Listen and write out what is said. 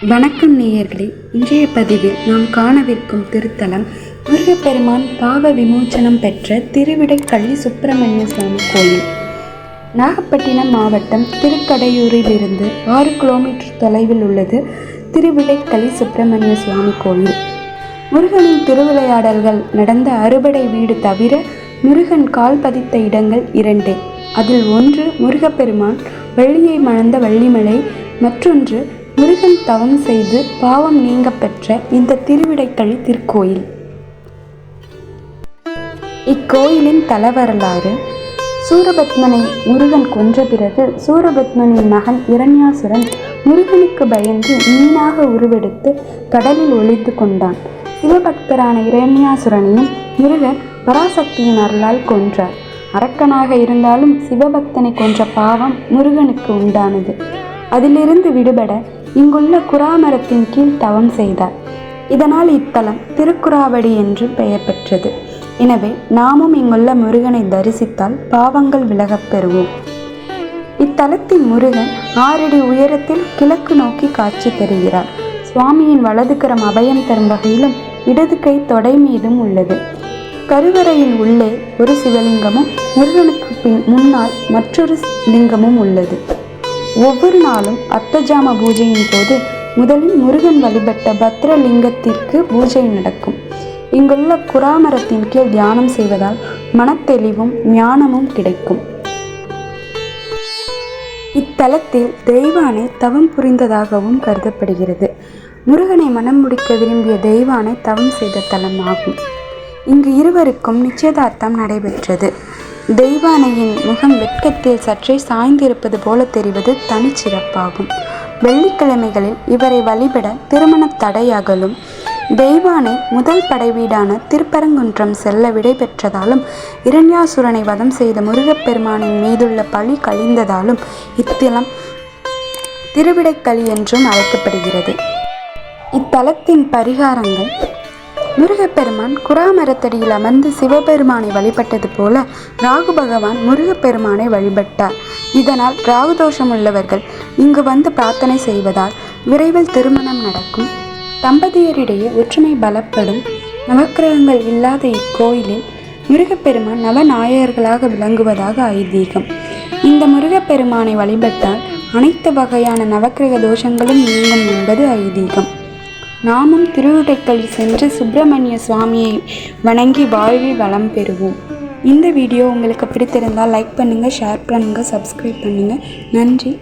வணக்கம் நேயர்களே. இன்றைய பதிவில் நாம் காணவிருக்கும் திருத்தலம் முருகப்பெருமான் பாவ விமோச்சனம் பெற்ற திருவிடைக்களி சுப்பிரமணிய சுவாமி கோயில். நாகப்பட்டினம் மாவட்டம் திருக்கடையூரிலிருந்து ஆறு கிலோமீட்டர் தொலைவில் உள்ளது திருவிடைக்களி சுப்பிரமணிய சுவாமி கோயில். முருகனின் திருவிளையாடல்கள் நடந்த அறுபடை வீடு தவிர முருகன் கால் பதித்த இடங்கள் இரண்டே. அதில் ஒன்று முருகப்பெருமான் வெள்ளியை மணந்த வள்ளிமலை மற்றொன்று முருகன் தவம் செய்து பாவம் நீங்க பெற்ற இந்த திருவிடைக்களி திருக்கோயில். இக்கோயிலின் தலவரலாறு சூரபத்மனை முருகன் கொன்ற பிறகு சூரபத்மனின் மகன் இரண்யாசுரன் முருகனுக்கு பயந்து மீனாக உருவெடுத்து கடலில் ஒழித்து கொண்டான். சிவபக்தரான இரண்யாசுரனையும் முருகன் பராசக்தியின் அருளால் கொன்றார். அரக்கனாக இருந்தாலும் சிவபக்தனை கொன்ற பாவம் முருகனுக்கு உண்டானது. அதிலிருந்து விடுபட இங்குள்ள குராமரத்தின் கீழ் தவம் செய்தார். இதனால் இத்தலம் திருக்குறாவடி என்று பெயர் பெற்றது. எனவே நாமும் இங்குள்ள முருகனை தரிசித்தால் பாவங்கள் விலகப் பெறுவோம். இத்தலத்தின் முருகன் ஆறடி உயரத்தில் கிழக்கு நோக்கி காட்சி தருகிறார். சுவாமியின் வலதுகரம் அபயம் தரும் வகையிலும் இடது கை தொடை மீதும் உள்ளது. கருவறையின் உள்ளே ஒரு சிவலிங்கமும் முருகனுக்கு பின் முன்னால் மற்றொரு லிங்கமும் உள்ளது. ஒவ்வொரு நாளும் அர்த்தஜாம பூஜையின் போது முதலில் முருகன் வழிபட்ட பத்ரலிங்கத்திற்கு பூஜை நடக்கும். இங்குள்ள குராமரத்தின் கீழ் தியானம் செய்வதால் மனத்தெளிவும் ஞானமும் கிடைக்கும். இத்தலத்தில் தெய்வானை தவம் புரிந்ததாகவும் கருதப்படுகிறது. முருகனை மனம் முடிக்க விரும்பிய தெய்வானை தவம் செய்த தலமாகும். இங்கு இருவருக்கும் நிச்சயதார்த்தம் நடைபெற்றது. தெய்வானையின் முகம் வெட்கத்தில் சற்றே சாய்ந்திருப்பது போல தெரிவது தனிச்சிறப்பாகும். வெள்ளிக்கிழமைகளில் இவரை வழிபட திருமண தடையாகலும் தெய்வானை முதல் படைவீடான திருப்பரங்குன்றம் செல்ல விடைபெற்றதாலும் இரண்யாசுரனை வதம் செய்த முருகப்பெருமானின் மீதுள்ள பழி கழிந்ததாலும் இத்தலம் திருவிடைக்களி என்றும் அழைக்கப்படுகிறது. இத்தலத்தின் பரிகாரங்கள் முருகப்பெருமான் குராமரத்தடியில் அமர்ந்து சிவபெருமானை வழிபட்டது போல ராகு பகவான் முருகப்பெருமானை வழிபட்டார். இதனால் ராகுதோஷம் உள்ளவர்கள் இங்கு வந்து பிரார்த்தனை செய்வதால் விரைவில் திருமணம் நடக்கும். தம்பதியரிடையே ஒற்றுமை பலப்படும். நவக்கிரகங்கள் இல்லாத இக்கோயிலில் முருகப்பெருமான் நவநாயகர்களாக விளங்குவதாக ஐதீகம். இந்த முருகப்பெருமானை வழிபட்டால் அனைத்து வகையான நவக்கிரக தோஷங்களும் நீங்கும் என்பது ஐதீகம். நாமும் திருவிடைக்கல் சென்று சுப்பிரமணிய சுவாமியை வணங்கி வாழ்வில் வளம் பெறுவோம். இந்த வீடியோ உங்களுக்கு பிடித்திருந்தால் லைக் பண்ணுங்கள் ஷேர் பண்ணுங்கள் சப்ஸ்கிரைப் பண்ணுங்கள் நன்றி.